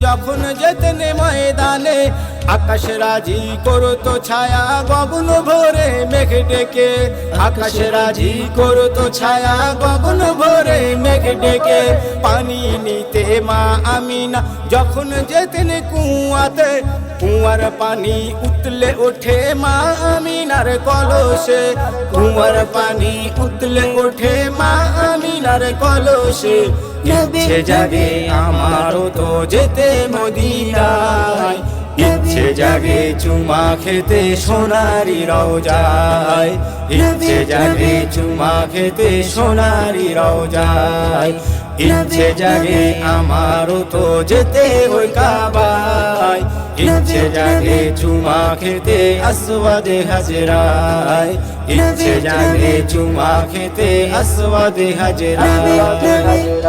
যখন যেতেন ময়দানে আকাশ রাজি করতো ছায়া, গগন ভরে মেঘ ডেকে। আকাশ রাজি করতো ছায়া, গগন ভরে মেঘ ডেকে। পানি নিতে মা আমিনা, যখন যেতেন কুয়াতে, কুয়ার পানি উতলে ওঠে মা আমিনার কলসে। কুয়ার পানি উতলে ওঠে মা আমিনার কলসে। ইচ্ছে জাগে আমারও তো যেতে মদিনায়। ইচ্ছে জাগে চুমা খেতে সোনারি রওজায়। ইচ্ছে জাগে চুমা খেতে সোনারি রওজায়। ইচ্ছে জাগে আমারও তো যেতে ওই কাবায়। ইচ্ছে জাগে চুমা খেতে আসওয়াদে হাজরায়। ইচ্ছে জাগে চুমা খেতে আসওয়াদে হাজরায়।